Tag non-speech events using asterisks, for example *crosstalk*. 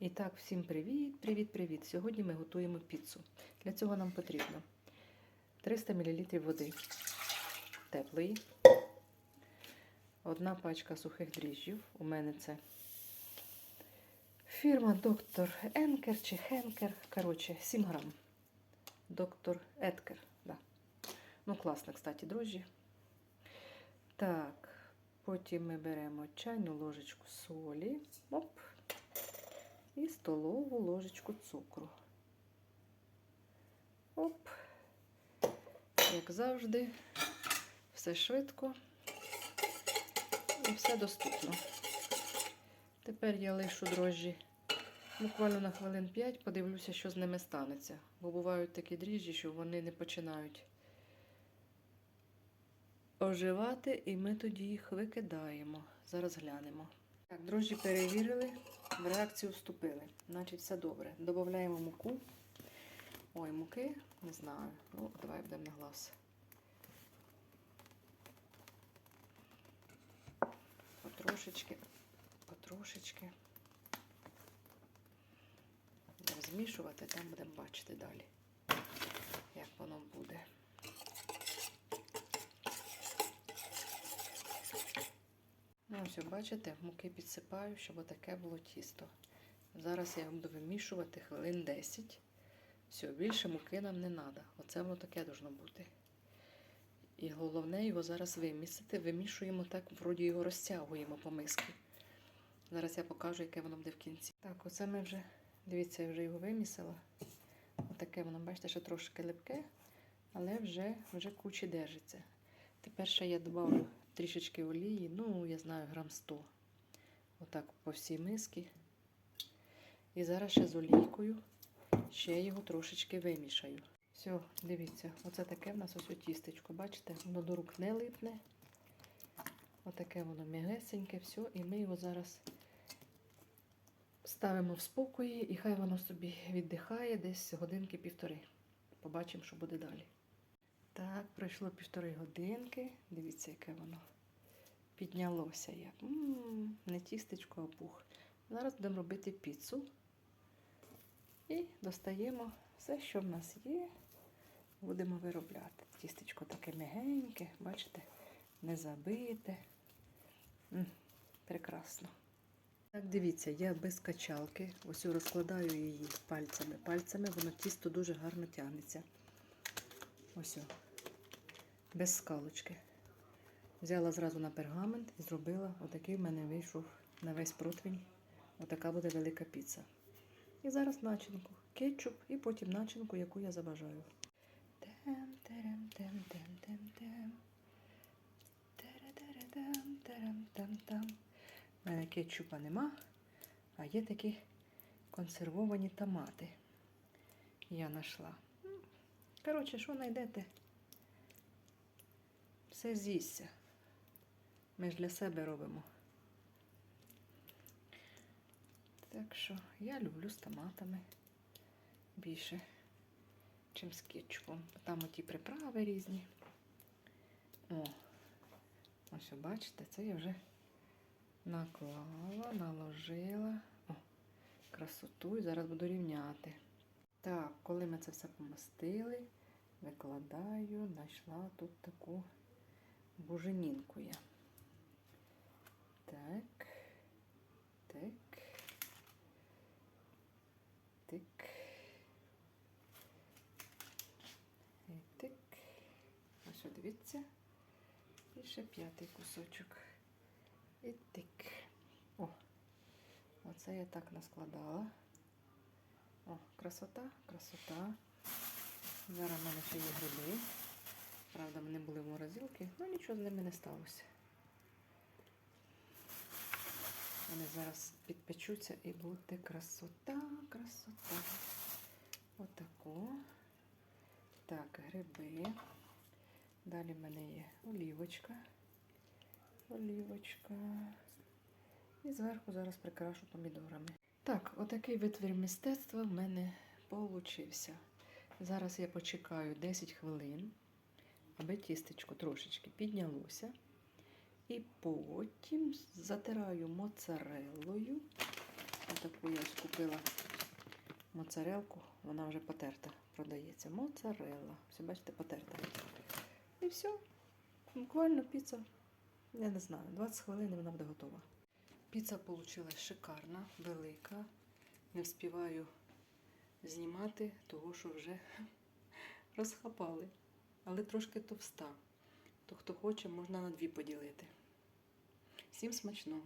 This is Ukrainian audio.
І так, всім привіт, привіт, привіт! Сьогодні ми готуємо піцу. Для цього нам потрібно 300 мл води теплої, одна пачка сухих дріжджів. У мене це фірма доктор Енкер чи Хенкер. Коротше, 7 грам. Доктор Еткер. Да. Ну, класно, кстати, дрожжі. Так, потім ми беремо чайну ложечку солі. Оп і столову ложечку цукру. Оп, як завжди, все швидко і все доступно. Тепер я лишу дрожжі буквально на хвилин 5, подивлюся, що з ними станеться. Бо бувають такі дріжджі, що вони не починають оживати, і ми тоді їх викидаємо. Зараз глянемо. Так, дрожжі перевірили, в реакцію вступили. Значить, все добре. Додаємо муку. Ой, муки, не знаю. Ну, давай будемо на глаз. Потрошечки, потрошечки. Будемо там будемо бачити далі, як воно буде. Ну, ось, бачите, муки підсипаю, щоб отаке було тісто. Зараз я буду вимішувати хвилин 10. Все, більше муки нам не треба. Оце воно таке должно бути. І головне його зараз вимісити. Вимішуємо так, вроді його розтягуємо по миски. Зараз я покажу, яке воно буде в кінці. Так, оце ми вже, дивіться, я вже його вимісила. Отаке воно, бачите, що трошки липке, але вже, вже кучі держиться. Тепер ще я додавлю трішечки олії, ну, я знаю, грам 100. Отак по всій мисці. І зараз ще з олійкою ще його трошечки вимішаю. Все, дивіться, оце таке в нас ось тістечко. Бачите, воно до рук не липне. Отаке воно м'ягесеньке, все, і ми його зараз ставимо в спокої, і хай воно собі віддихає десь годинки півтори. Побачимо, що буде далі. Так, пройшло півтори годинки. Дивіться, яке воно піднялося як. Не тістечко, а пух. Зараз будемо робити піцу. І достаємо все, що в нас є. Будемо виробляти. Тістечко таке м'ягеньке, бачите, не забите. М, прекрасно. Так, дивіться, я без качалки. Ось розкладаю її пальцями. Пальцями воно тісто дуже гарно тягнеться. Ось. Без скалочки. Взяла зразу на пергамент і зробила отакий в мене вийшов на весь противень. Отака буде велика піца. І зараз начинку. Кетчуп і потім начинку, яку я забажаю. У мене кетчупа нема, а є такі консервовані томати. Я знайшла. Коротше, що знайдете? Все з'їсться. Ми ж для себе робимо. Так що я люблю з томатами більше, чим з кетчупом. Там оті приправи різні. О, ось бачите, це я вже наклала, наложила. О, красоту і зараз буду рівняти. Так, коли ми це все помастили, викладаю, знайшла тут таку буженінку я. Так. Так. Тик. І тик. Ось дивіться. І ще п'ятий кусочок. І тик. О, оце я так наскладала. О, красота, красота. Зараз в мене ще є гриби. Правда, вони були в морозилці, але нічого з ними не сталося. Вони зараз підпечуться і буде красота, красота. Отако. Так, гриби. Далі в мене є олівочка. Олівочка. І зверху зараз прикрашу помідорами. Так, отакий витвір мистецтва в мене получився. Зараз я почекаю 10 хвилин аби тістечко трошечки піднялося. І потім затираю моцареллою Таку я ось купила моцарелку, вона вже потерта, продається. Моцарелла. Все, бачите, потерта. І все. Буквально піца. Я не знаю, 20 хвилин вона буде готова. Піца вийшла шикарна, велика. Не вспіваю знімати, того що вже *laughs* розхапали. Але трошки товста. То хто хоче, можна на дві поділити. Всім смачного!